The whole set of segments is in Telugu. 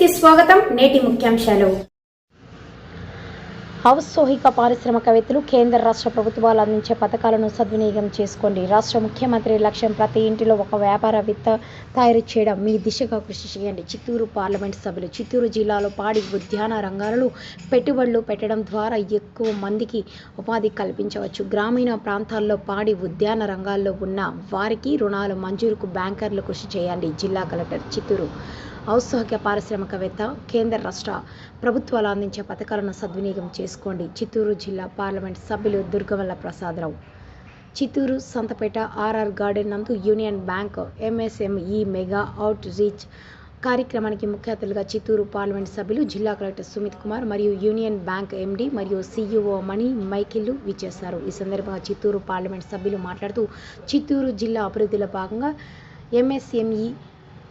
కి స్వాగతం నేటి ముఖ్యాంశాలు. ఔత్సాహిక పారిశ్రామికవేత్తలు కేంద్ర రాష్ట్ర ప్రభుత్వాలు అందించే పథకాలను సద్వినియోగం చేసుకోండి రాష్ట్ర ముఖ్యమంత్రి లక్ష్యం ప్రతి ఇంటిలో ఒక వ్యాపారవేత్త తయారు చేయడం. మీ దిశగా కృషి చేయండి. చిత్తూరు పార్లమెంట్ సభ్యులు చిత్తూరు జిల్లాలో పాడి ఉద్యాన రంగాలలో పెట్టుబడులు పెట్టడం ద్వారా ఎక్కువ మందికి ఉపాధి కల్పించవచ్చు. గ్రామీణ ప్రాంతాల్లో పాడి ఉద్యాన రంగాల్లో ఉన్న వారికి రుణాలు మంజూరుకు బ్యాంకర్లు కృషి చేయండి. జిల్లా కలెక్టర్ చిత్తూరు ఔత్సాహిక పారిశ్రామికవేత్త కేంద్ర రాష్ట్ర ప్రభుత్వాలు అందించే పథకాలను సద్వినియోగం చేసుకోండి. చిత్తూరు జిల్లా పార్లమెంట్ సభ్యులు దుర్గవల్ల ప్రసాదరావు. చిత్తూరు సంతపేట ఆర్ఆర్ గార్డెన్ నందు Union Bank MSME mega outreach కార్యక్రమానికి ముఖ్య అతిథులుగా చిత్తూరు పార్లమెంట్ సభ్యులు జిల్లా కలెక్టర్ సుమిత్ కుమార్ మరియు యూనియన్ బ్యాంక్ ఎండి మరియు సీఈఓ మణి మైకిల్లు విచ్చేశారు. ఈ సందర్భంగా చిత్తూరు పార్లమెంట్ సభ్యులు మాట్లాడుతూ చిత్తూరు జిల్లా అభివృద్ధిలో భాగంగా ఎంఎస్ఎంఈ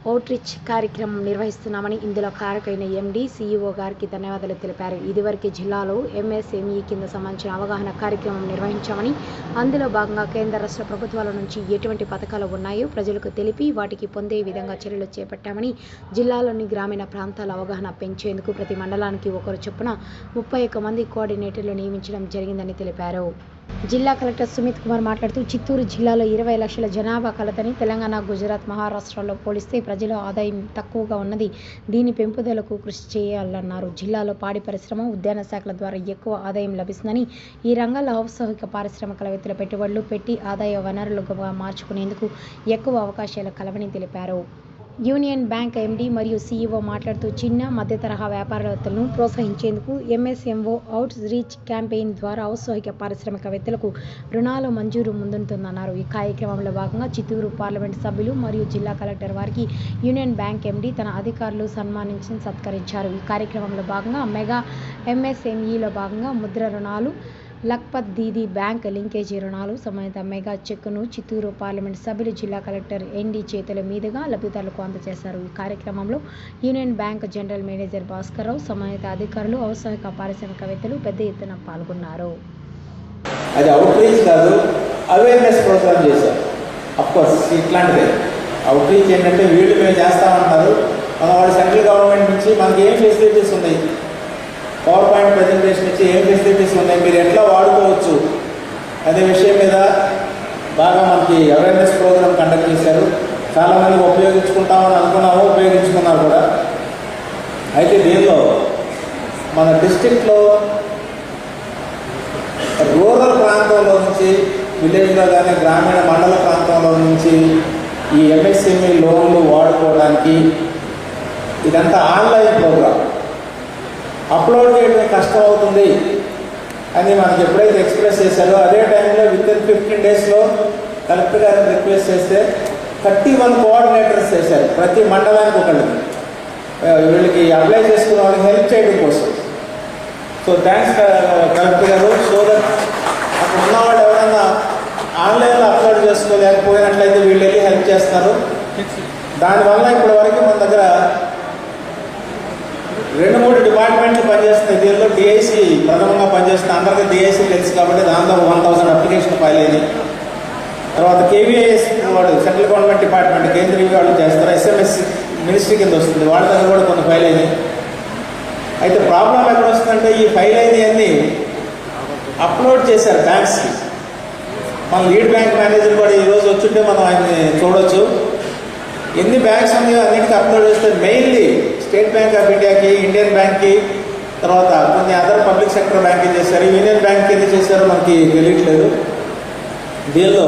అవుట్రీచ్ కార్యక్రమం నిర్వహిస్తున్నామని ఇందులో కారకైన ఎండీ సీఈఓ గారికి ధన్యవాదాలు తెలిపారు. ఇదివరకే జిల్లాలో ఎంఎస్ఎంఈ కింద సంబంధించిన అవగాహన కార్యక్రమం నిర్వహించామని అందులో భాగంగా కేంద్ర రాష్ట్ర ప్రభుత్వాల నుంచి ఎటువంటి పథకాలు ఉన్నాయో ప్రజలకు తెలిపి వాటికి పొందే విధంగా చర్యలు చేపట్టామని జిల్లాలోని గ్రామీణ ప్రాంతాల అవగాహన పెంచేందుకు ప్రతి మండలానికి ఒకరు చొప్పున ముప్పై ఒక్క మంది కోఆర్డినేటర్లు నియమించడం జరిగిందని తెలిపారు. జిల్లా కలెక్టర్ సుమిత్ కుమార్ మాట్లాడుతూ చిత్తూరు జిల్లాలో ఇరవై లక్షల జనాభా కలదని తెలంగాణ గుజరాత్ మహారాష్ట్రలో పోలిస్తే ప్రజల ఆదాయం తక్కువగా ఉన్నది. దీని పెంపుదలకు కృషి చేయాలన్నారు. జిల్లాలో పాడి పరిశ్రమ ఉద్యాన శాఖల ద్వారా ఎక్కువ ఆదాయం లభిస్తుందని ఈ రంగాల్లో ఔత్సాహిక పారిశ్రామికవేత్తల పెట్టుబడులు పెట్టి ఆదాయ వనరులుగా మార్చుకునేందుకు ఎక్కువ అవకాశాలు కలవని తెలిపారు. యూనియన్ బ్యాంక్ ఎండీ మరియు సీఈఓ మాట్లాడుతూ చిన్న మధ్య తరహా వ్యాపారవేత్తలను ప్రోత్సహించేందుకు ఎంఎస్ఎంఓ అవుట్ రీచ్ క్యాంపెయిన్ ద్వారా ఔత్సాహిక పారిశ్రామికవేత్తలకు రుణాలు మంజూరు ముందుంటుందన్నారు. ఈ కార్యక్రమంలో భాగంగా చిత్తూరు పార్లమెంట్ సభ్యులు మరియు జిల్లా కలెక్టర్ వారికి యూనియన్ బ్యాంక్ ఎండీ తన అధికారులు సన్మానించి సత్కరించారు. ఈ కార్యక్రమంలో భాగంగా మెగా ఎంఎస్ఎంఈలో భాగంగా ముద్ర రుణాలు లక్పత్ దీది బ్యాంక్ లింకేజీ రుణాలు సమేత మెగా చెక్కును చిత్తూరు పార్లమెంట్ సభ్యులు జిల్లా కలెక్టర్ ఎన్డీ చేతుల మీదుగా లబ్ధిదారులకు అందజేశారు. ఈ కార్యక్రమంలో Union Bank general manager Bhaskar Rao సంబంధిత అధికారులు ఔత్సాహిక పారిశ్రామికవేత్తలు పెద్ద ఎత్తున పాల్గొన్నారు. అది అవుట్రీచ్ కాదు అవేర్నెస్ ప్రోగ్రామ్ చేశారు. అఫ్కోర్స్ ఇట్లాంటిదే. అవుట్రీచ్ ఏంటంటే వీళ్ళు మేము చేస్తామంటారు మన వాళ్ళు సెంట్రల్ గవర్నమెంట్ నుంచి మనకి ఏం ఫెసిలిటీస్ ఉన్నాయి? పవర్ పాయింట్ ప్రజెంటేషన్ ఇచ్చి ఏం ఫెసిలిటీస్ ఉన్నాయి? మీరు ఎట్లా వాడుకోవచ్చు? అనే విషయం మీద బాగా మనకి అవేర్నెస్ ప్రోగ్రామ్ కండక్ట్ చేశారు. చాలామంది ఉపయోగించుకుంటామని అనుకున్నాము ఉపయోగించుకున్నారు కూడా. అయితే దీనిలో మన డిస్టిక్లో రూరల్ ప్రాంతంలో నుంచి విలేజ్లో కానీ గ్రామీణ మండల ప్రాంతంలో నుంచి ఈ ఎంఎస్ఎంఈ లోన్లు వాడుకోవడానికి ఇదంతా ఆన్లైన్ ప్రోగ్రామ్ అప్లోడ్ చేయడం కష్టం అవుతుంది అని మనకి ఎప్పుడైతే ఎక్స్ప్రెస్ చేశారో అదే టైంలో విత్ ఇన్ ఫిఫ్టీన్ డేస్లో కలెక్టర్ గారిని రిక్వెస్ట్ చేస్తే థర్టీ వన్ కోఆర్డినేటర్స్ చేశారు. ప్రతి మండలానికి ఒకళ్ళకి. వీళ్ళకి అప్లై చేసుకున్న వాళ్ళకి హెల్ప్ చేయడం కోసం. సో థ్యాంక్స్ కలెక్టర్ గారు. సో దట్ అక్కడ ఉన్న వాళ్ళు ఎవరైనా ఆన్లైన్లో అప్లోడ్ చేసుకోలేకపోయినట్లయితే వీళ్ళు వెళ్ళి హెల్ప్ చేస్తారు. దానివల్ల ఇప్పటి వరకు మన దగ్గర రెండు మూడు డిపార్ట్మెంట్లు పనిచేస్తున్నాయి. దీనిలో డిఐసి ప్రథమంగా పనిచేస్తుంది అందరికీ డిఐసి తెలుసు కాబట్టి దాంతో వన్ థౌసండ్ అప్లికేషన్ ఫైల్ అయినాయి. తర్వాత కేవీఐఎస్ వాడు సెంట్రల్ గవర్నమెంట్ డిపార్ట్మెంట్ కేంద్రీయ వాళ్ళు చేస్తారు ఎస్ఎంఎస్ మినిస్ట్రీ కింద వస్తుంది. వాళ్ళ దగ్గర కూడా కొన్ని ఫైల్ అయినాయి. అయితే ప్రాబ్లం ఎక్కడ వస్తుందంటే ఈ ఫైల్ అయినవన్నీ అప్లోడ్ చేశారు బ్యాంక్స్కి మన లీడ్ బ్యాంక్ మేనేజర్ కూడా ఈరోజు వచ్చుంటే మనం ఆయన్ని చూడొచ్చు. ఎన్ని బ్యాంక్స్ ఉన్నాయో అన్నిటికీ అప్లోడ్ చేస్తే మెయిన్లీ స్టేట్ బ్యాంక్ ఆఫ్ ఇండియాకి ఇండియన్ బ్యాంక్కి తర్వాత కొన్ని అదర్ పబ్లిక్ సెక్టర్ బ్యాంక్ చేశారు. యూనియన్ బ్యాంక్ కింద చేశారో మనకి తెలియట్లేదు. దీనిలో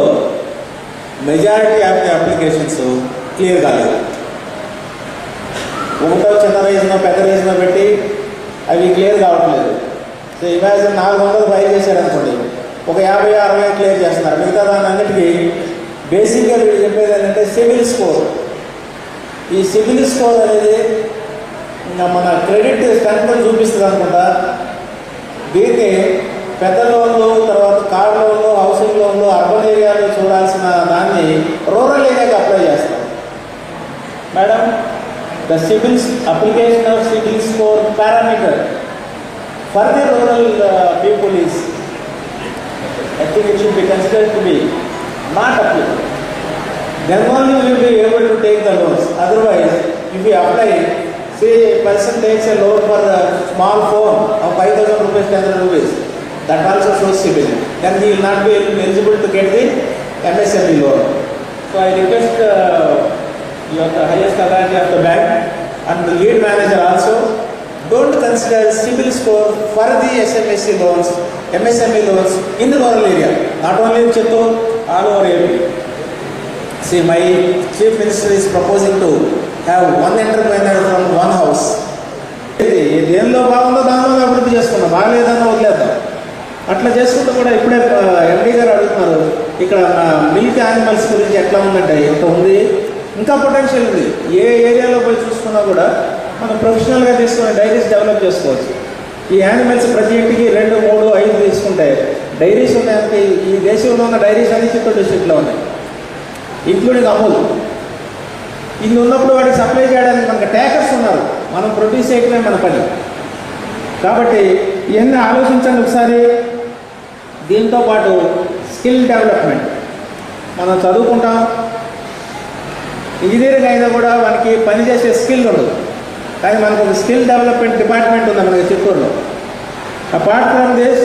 majority of the applications clear కాలేదు. ఒకటో చిన్న రీజనో పెద్ద రీజనో పెట్టి అవి క్లియర్ కావట్లేదు. సో ఇమాజిన్ నాలుగు వందలు ఫైల్ చేశారనుకోండి ఒక యాభై అరవై క్లియర్ చేస్తున్నారు. మిగతా దాని అన్నిటికీ బేసిక్గా వీళ్ళు చెప్పేది ఏంటంటే సివిల్ స్కోర్. ఈ సివిల్ స్కోర్ అనేది మన క్రెడిట్ స్ట్రెంత్ చూపిస్తుంది అనుకుంటా. దీన్ని పెద్ద లోన్లు తర్వాత కార్ లోన్లు హౌసింగ్ లోన్లు అర్బన్ ఏరియాలో చూడాల్సిన దాన్ని రూరల్ ఏరియాకి అప్లై చేస్తాం. Madam the CIBIL's application of CIBIL score parameter. For the rural people is I think it should be considered to be not applicable then only will be able to take the loans otherwise Otherwise, if Say a person takes a loan for a small phone of 5,000 rupees, 10,000 rupees. That also shows CIBIL. Then he will not be eligible to get the MSME loan. So I request uh, you are the highest authority of the bank and the lead manager also, don't consider CIBIL score for the SMSC loans, MSME loans in the rural area, not only in Chittoor, all over area. See, my chief minister is proposing to have one entrepreneur from one house ఇది దేనిలో బాగుందో దానిలో అభివృద్ధి చేసుకున్నాం? బాగాలేదన్నా వదిలేద్దాం. అట్లా చేసుకుంటూ కూడా ఇప్పుడే ఎండి గారు అడుగుతున్నారు ఇక్కడ మిల్క్ యానిమల్స్ గురించి ఎట్లా ఉందంటే ఎంత ఉంది? ఇంకా పొటెన్షియల్ ఉంది. ఏ ఏరియాలో పోయి చూసుకున్నా కూడా మనం ప్రొఫెషనల్గా తీసుకుని డైరీస్ డెవలప్ చేసుకోవచ్చు. ఈ యానిమల్స్ ప్రతి ఇంటికి రెండు మూడు ఐదు తీసుకుంటే డైరీస్ ఉన్నాయంటే ఈ దేశంలో ఉన్న డైరీస్ అన్ని చిత్తూరు డిస్ట్రిక్ట్లో ఉన్నాయి. ఇంక్లూడింగ్ అమూల్ ఇన్ని ఉన్నప్పుడు వాడికి సప్లై చేయడానికి మనకు ట్యాకర్స్ ఉన్నారు. మనం ప్రొడ్యూస్ చేయటమే మన పని. కాబట్టి ఇవన్నీ ఆలోచించండి ఒకసారి. దీంతో పాటు స్కిల్ డెవలప్మెంట్ మనం చదువుకుంటాం. ఇంజనీరింగ్ అయినా కూడా మనకి పని చేసే స్కిల్ ఉండదు. కానీ మనకు ఒక స్కిల్ డెవలప్మెంట్ డిపార్ట్మెంట్ ఉంది మనకి చిత్తూరులో. Apart from this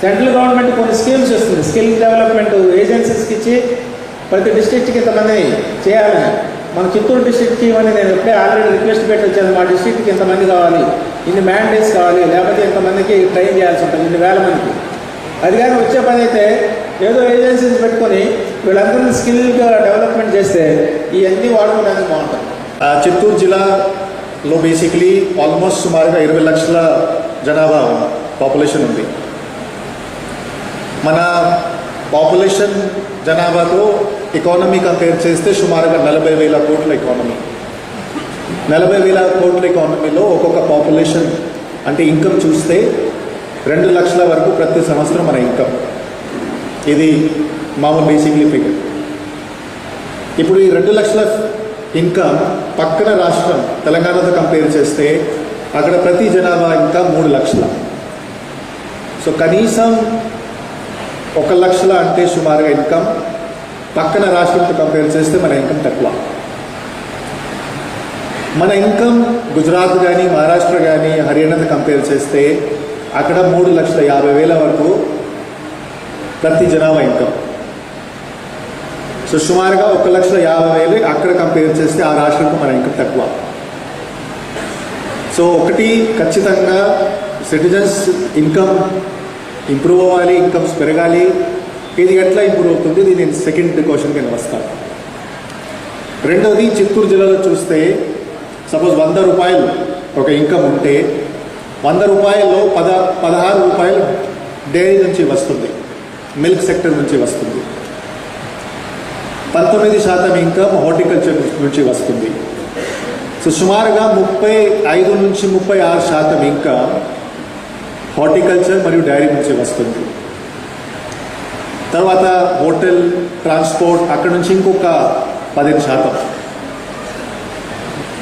central government కొన్ని స్కీమ్స్ ఇస్తుంది. స్కిల్ డెవలప్మెంట్ ఏజెన్సీస్కి ఇచ్చి ప్రతి డిస్ట్రిక్ట్కి ఇంతమంది చేయాలని మన చిత్తూరు డిస్ట్రిక్ట్కి ఇవన్నీ నేను ఇప్పుడే ఆల్రెడీ రిక్వెస్ట్ పెట్టి వచ్చాను మా డిస్ట్రిక్ట్కి ఇంతమంది కావాలి. ఇన్ని మ్యాండేట్స్ కావాలి. లేకపోతే ఇంతమందికి ట్రైన్ చేయాల్సి ఉంటుంది. ఇన్ని వేల మందికి. అది కానీ వచ్చే పని అయితే ఏదో ఏజెన్సీస్ పెట్టుకొని వీళ్ళందరినీ స్కిల్గా డెవలప్మెంట్ చేస్తే ఇవన్నీ వాడుకోవడానికి బాగుంటుంది. ఆ, చిత్తూరు జిల్లాలో బేసిక్లీ ఆల్మోస్ట్ సుమారుగా ఇరవై లక్షల జనాభా పాపులేషన్ ఉంది. మన పాపులేషన్ జనాభాతో ఎకానమీ కంపేర్ చేస్తే సుమారుగా నలభై వేల కోట్ల ఎకానమీ నలభై వేల కోట్ల ఎకానమీలో ఒక్కొక్క పాపులేషన్ అంటే ఇన్కమ్ చూస్తే రెండు లక్షల వరకు ప్రతి సంవత్సరం మన ఇన్కమ్ ఇది మామూలు బేసిక్లీ ఫిగర్ ఇప్పుడు ఈ రెండు లక్షల ఇన్కమ్ పక్కన రాష్ట్రం తెలంగాణతో కంపేర్ చేస్తే అక్కడ ప్రతి జనాభా ఇంకా మూడు లక్షల సో కనీసం ఒక లక్షల అంటే సుమారుగా ఇన్కమ్ పక్కన రాష్ట్రంతో కంపేర్ చేస్తే మన ఇన్కమ్ తక్కువ. మన ఇన్కమ్ గుజరాత్ కానీ మహారాష్ట్ర కానీ హర్యానాతో కంపేర్ చేస్తే అక్కడ మూడు లక్షల యాభై వేల వరకు ప్రతి జనాభా ఇన్కమ్ సో సుమారుగా ఒక లక్ష యాభై వేలు అక్కడ కంపేర్ చేస్తే ఆ రాష్ట్రంకు మన ఇన్కమ్ తక్కువ. సో ఒకటి ఖచ్చితంగా సిటిజన్స్ ఇన్కమ్ ఇంప్రూవ్ అవ్వాలి ఇన్కమ్స్ పెరగాలి. ఇది ఎట్లా ఇంప్రూవ్ అవుతుంది? ఇది నేను సెకండ్ క్వశ్చన్ కింద వస్తాను రెండవది చిత్తూరు జిల్లాలో చూస్తే సపోజ్ వంద రూపాయలు ఒక ఇన్కమ్ ఉంటే వంద రూపాయల్లో పద పదహారు రూపాయలు డైరీ నుంచి వస్తుంది. మిల్క్ సెక్టర్ నుంచి వస్తుంది. పంతొమ్మిది శాతం ఇన్కమ్ హార్టికల్చర్ నుంచి వస్తుంది. సో సుమారుగా ముప్పై ఐదు నుంచి ముప్పై ఆరు శాతం ఇన్కమ్ హార్టికల్చర్ మరియు డైరీ నుంచి వస్తుంది. తర్వాత హోటల్ ట్రాన్స్పోర్ట్ అక్కడ నుంచి ఇంకొక పదిహేను శాతం.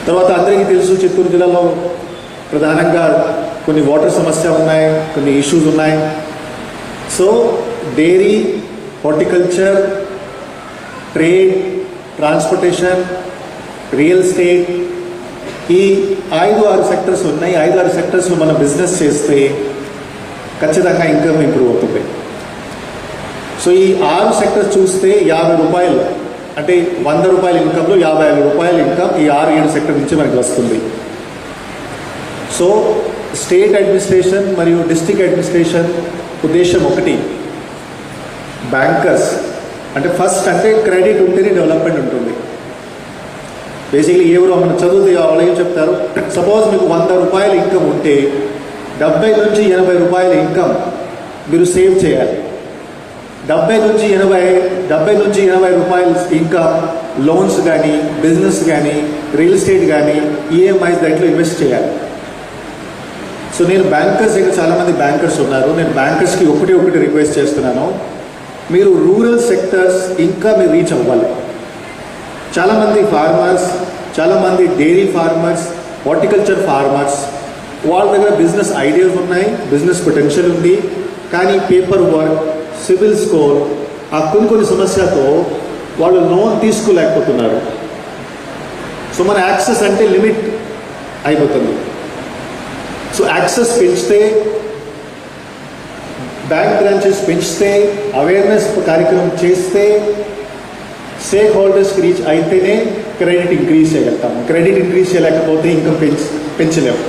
తర్వాత అందరికీ తెలుసు చిత్తూరు జిల్లాలో ప్రధానంగా కొన్ని వాటర్ సమస్య ఉన్నాయి కొన్ని ఇష్యూస్ ఉన్నాయి. So dairy horticulture trade transportation real estate ఈ ఐదు ఆరు సెక్టర్స్ ఉన్నాయి. ఐదు ఆరు సెక్టర్స్లో మనం బిజినెస్ చేస్తే ఖచ్చితంగా ఇన్కమ్ ఇంప్రూవ్ అవుతుంది. సో ఈ ఆరు సెక్టర్స్ చూస్తే యాభై రూపాయలు అంటే వంద రూపాయల ఇన్కంలో యాభై ఐదు రూపాయల ఇన్కమ్ ఈ ఆరు ఏడు సెక్టర్ నుంచి మనకి వస్తుంది. సో స్టేట్ అడ్మినిస్ట్రేషన్ మరియు డిస్టిక్ అడ్మినిస్ట్రేషన్ ఉద్దేశం ఒకటి. బ్యాంకర్స్ అంటే ఫస్ట్ అంటే క్రెడిట్ ఉంటేనే డెవలప్మెంట్ ఉంటుంది. బేసిక్లీ ఎవరో మనం చదువుతే వాళ్ళు ఏం చెప్తారు? సపోజ్ మీకు వంద రూపాయల ఇన్కమ్ ఉంటే డెబ్బై నుంచి ఎనభై రూపాయల ఇన్కమ్ మీరు సేవ్ చేయాలి. డెబ్బై నుంచి ఎనభై డెబ్బై నుంచి ఎనభై రూపాయలు ఇన్కమ్ లోన్స్ కానీ బిజినెస్ కానీ రియల్ ఎస్టేట్ కానీ ఈఎంఐస్ దాంట్లో ఇన్వెస్ట్ చేయాలి. సో నేను బ్యాంకర్స్ ఇక్కడ చాలామంది బ్యాంకర్స్ ఉన్నారు. నేను బ్యాంకర్స్కి ఒకటి ఒకటి రిక్వెస్ట్ చేస్తున్నాను. మీరు రూరల్ సెక్టర్స్ ఇంకా మీరు రీచ్ అవ్వాలి. చాలామంది ఫార్మర్స్ చాలామంది డైరీ ఫార్మర్స్ హార్టికల్చర్ ఫార్మర్స్ వాళ్ళ దగ్గర బిజినెస్ ఐడియాస్ ఉన్నాయి బిజినెస్ పొటెన్షియల్ ఉంది. కానీ పేపర్ వర్క్ సివిల్ స్కోర్ ఆ కొన్ని కొన్ని సమస్యతో వాళ్ళు లోన్ తీసుకోలేకపోతున్నారు. సో మన యాక్సెస్ అంటే లిమిట్ అయిపోతుంది. సో యాక్సెస్ పెంచితే బ్యాంక్ బ్రాంచెస్ పెంచితే అవేర్నెస్ కార్యక్రమం చేస్తే స్టేక్ హోల్డర్స్కి రీచ్ అయితేనే క్రెడిట్ ఇంక్రీజ్ చేయగలుగుతాము. క్రెడిట్ ఇంక్రీజ్ చేయలేకపోతే ఇన్కమ్ పెంచ పెంచలేము.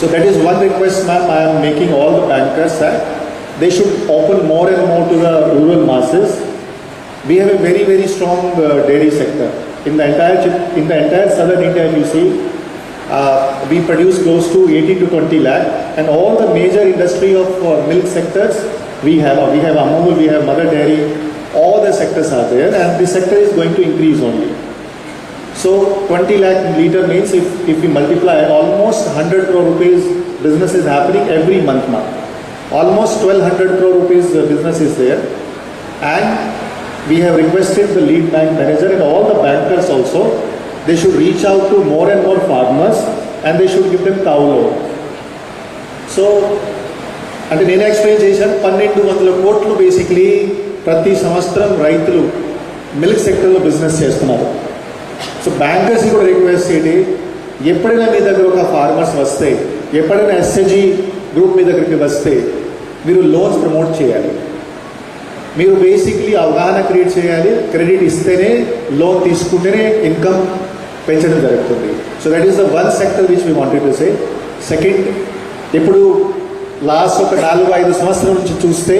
So that is one request ma'am I'm making all the bankers that they should open more and more to the rural masses. We have a very, very strong uh, dairy sector. In the entire, in the entire southern India, you see, uh, we produce close to 80 to 20 lakh and all the major industry of uh, milk sectors we have. Uh, we have Amul, we have Mother Dairy, all the sectors are there and the sector is going to increase only. So 20 lakh liter means if, if we multiply almost 100 crore rupees business is happening every month now. Almost 1200 crore rupees uh, business is there and we have requested the lead bank manager and all the bankers also they should reach out to more and more farmers and they should give them cow loan so అంటే నేను ఎక్స్ప్లెయిన్ చేశాను పన్నెండు వందల కోట్లు బేసిక్లీ ప్రతి సంవత్సరం రైతులు మిల్క్ సెక్టర్లో బిజినెస్ చేస్తున్నారు సో బ్యాంకర్స్కి కూడా రిక్వెస్ట్ చేయండి ఎప్పుడైనా మీ దగ్గర ఒక ఫార్మర్స్ వస్తే ఎప్పుడైనా ఎస్ఎజీ గ్రూప్ మీ దగ్గరికి వస్తే మీరు లోన్స్ ప్రమోట్ చేయాలి. మీరు బేసిక్లీ అవగాహన క్రియేట్ చేయాలి. క్రెడిట్ ఇస్తేనే లోన్ తీసుకుంటేనే ఇన్కమ్ పెంచడం జరుగుతుంది. So that is the one sector which we wanted to say second ఇప్పుడు లాస్ట్ ఒక నాలుగు ఐదు సంవత్సరాల నుంచి చూస్తే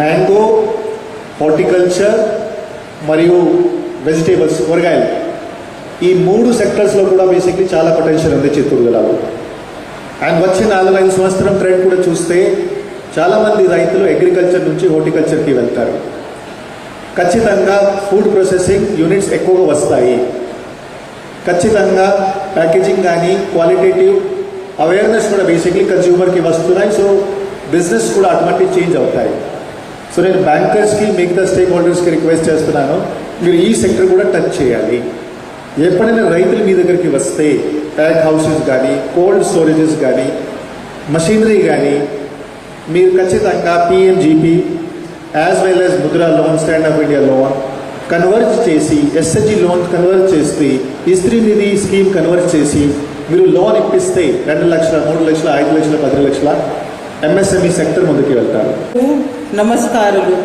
మ్యాంగో హార్టికల్చర్ మరియు వెజిటేబుల్స్ కూరగాయలు ఈ మూడు సెక్టర్స్లో కూడా బేసిక్లీ చాలా పొటెన్షియల్ ఉంది చిత్తూరు జిల్లాలో. అండ్ వచ్చే నాలుగు ఐదు సంవత్సరం ట్రెండ్ కూడా చూస్తే చాలామంది రైతులు అగ్రికల్చర్ నుంచి హార్టికల్చర్కి వెళ్తారు. ఖచ్చితంగా ఫుడ్ ప్రాసెసింగ్ యూనిట్స్ ఎక్కువగా వస్తాయి. ఖచ్చితంగా ప్యాకేజింగ్ కానీ క్వాలిటేటివ్ అవేర్నెస్ కూడా బేసిక్లీ కన్జ్యూమర్కి వస్తున్నాయి. సో బిజినెస్ కూడా ఆటోమేటిక్ చేంజ్ అవుతాయి. సో నేను బ్యాంకర్స్కి మిగతా స్టేక్ హోల్డర్స్కి రిక్వెస్ట్ చేస్తున్నాను. మీరు ఈ సెక్టర్ కూడా టచ్ చేయాలి. ఎప్పుడైనా రైతులు మీ దగ్గరికి వస్తే ప్యాక్ హౌసెస్ కానీ కోల్డ్ స్టోరేజెస్ కానీ మషీనరీ కానీ మీరు ఖచ్చితంగా PMGP as well as Mudra loan stand up India loan convert చేసి ఎస్ఎస్జి లోన్ కన్వర్ట్ చేసి ఇస్త్రీ నిధి స్కీమ్ కన్వర్ట్ చేసి మీరు లోన్ ఇప్పిస్తే రెండు లక్షల మూడు లక్షల ఐదు లక్షల పది లక్షల ఎంఎస్ఎంఈ సెక్టర్ ముందుకు వెళ్తారు. నమస్కారాలు.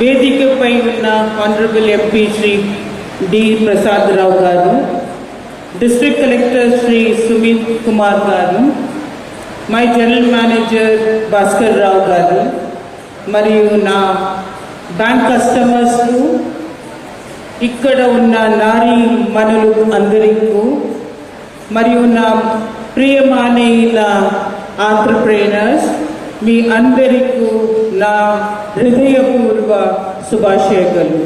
వేదికపై ఉన్న honourable MP Shri D. Prasad Rao గారు డిస్ట్రిక్ట్ కలెక్టర్ శ్రీ సుమిత్ కుమార్ గారు my general manager Bhaskar Rao గారు మరియు నా బ్యాంక్ కస్టమర్స్కు ఇక్కడ ఉన్న నారీ మనులు అందరికీ మరియు నా ప్రియమానేయుల ఆంటర్ప్రీనర్స్ మీ అందరికీ నా హృదయపూర్వ శుభాశయలు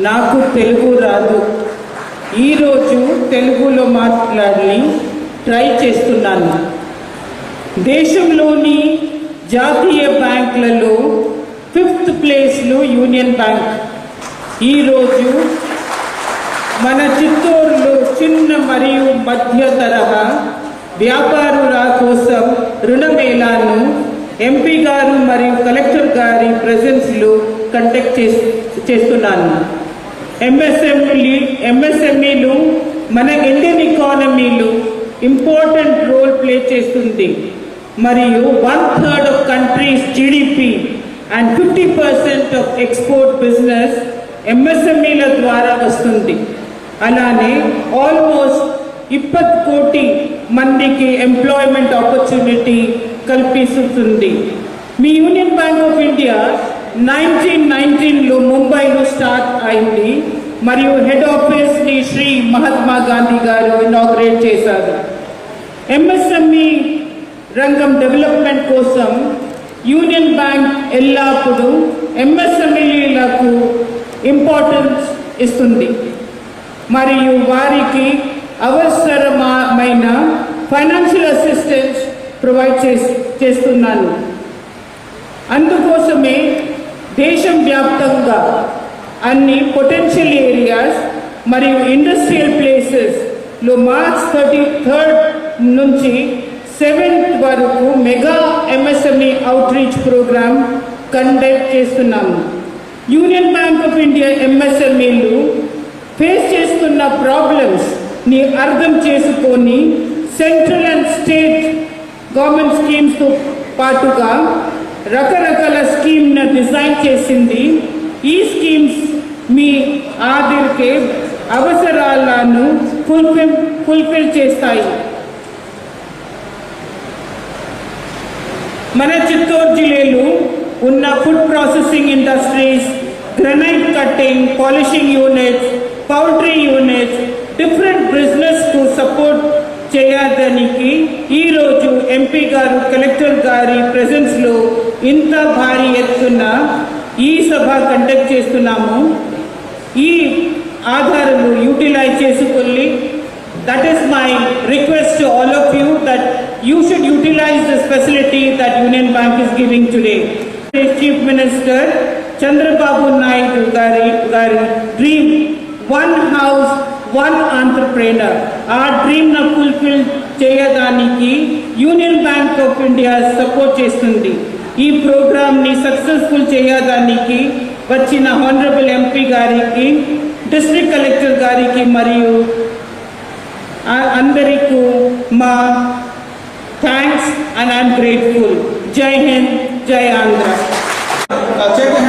నాకు తెలుగు రాదు ఈరోజు తెలుగులో మాట్లాడి ట్రై చేస్తున్నాను. దేశంలోని జాతీయ బ్యాంకులలో ఫిఫ్త్ ప్లేస్లో యూనియన్ బ్యాంక్. ఈరోజు మన చిత్తూరులో చిన్న మరియు మధ్య తరహా వ్యాపారుల కోసం రుణమేళాను ఎంపీ గారు మరియు కలెక్టర్ గారి ప్రజెన్స్లో కండక్ట్ చేస్తున్నాను. ఎంఎస్ఎంఈ ఎంఎస్ఎంఈలు మన ఇండియన్ ఎకానమీలో ఇంపార్టెంట్ రోల్ ప్లే చేస్తుంది. మరియు one third of countries GDP and fifty percent of export business ఎంఎస్ఎంఈల ద్వారా వస్తుంది. అలానే ఆల్మోస్ట్ ఇప్పటి కోటి మందికి ఎంప్లాయ్మెంట్ ఆపర్చునిటీ కల్పిస్తుంది. మీ Union Bank of India nineteen నైన్టీన్లో ముంబైలో స్టార్ట్ అయింది. మరియు హెడ్ ఆఫీస్ని శ్రీ మహాత్మా గాంధీ గారు ఇనాగ్రేట్ చేశారు. ఎంఎస్ఎంఈ రంగం డెవలప్మెంట్ కోసం యూనియన్ బ్యాంక్ ఎల్లప్పుడూ ఎంఎస్ఎంఈలకు ఇంపార్టెన్స్ ఇస్తుంది. మరియు వారికి అవసరమైన ఫైనాన్షియల్ అసిస్టెన్స్ ప్రొవైడ్ చేస్తున్నాను అందుకోసమే దేశం వ్యాప్తంగా అన్ని పొటెన్షియల్ ఏరియాస్ మరియు ఇండస్ట్రియల్ ప్లేసెస్లో మార్చ్ థర్టీ థర్డ్ నుంచి సెవెంత్ వరకు mega MSME outreach programme conduct చేస్తున్నాము. యూనియన్ బ్యాంక్ ఆఫ్ ఇండియా ఎంఎస్ఎంఈలు ఫేస్ చేస్తున్న ప్రాబ్లమ్స్ని అర్థం చేసుకొని సెంట్రల్ అండ్ స్టేట్ గవర్నమెంట్ స్కీమ్స్తో పాటుగా రకరకాల స్కీమ్ను డిజైన్ చేసింది. ఈ స్కీమ్స్ మీ ఆదిరికే అవసరాలను ఫుల్ఫిల్ ఫుల్ఫిల్ చేస్తాయి. మన చిత్తూరు జిల్లాలో ఉన్న food processing industries granite cutting polishing units poultry units different బిజినెస్కు support చేయడానికి ఈరోజు ఎంపీ గారు కలెక్టర్ గారి presence ఇంత భారీ ఎత్తున్న ఈ సభ కండక్ట్ చేస్తున్నాము ఈ ఆధారాలు యూటిలైజ్ చేసుకొని that is my request all of you that you should utilise this facility that Union Bank is giving today chief minister Chandrababu Naidu గారి గారి dream one house one entrepreneur ఆ డ్రీమ్ను ఫుల్ఫిల్ చేయడానికి Union Bank of India support చేస్తుంది ఈ ప్రోగ్రామ్ని సక్సెస్ఫుల్ చేయడానికి వచ్చిన హానరబుల్ ఎంపీ గారికి డిస్ట్రిక్ట్ కలెక్టర్ గారికి మరియు ఆ- అందరికీ మా థ్యాంక్స్ అండ్ ఐఎమ్ గ్రేట్ఫుల్ జై హింద్ జై ఆంధ్ర చేతి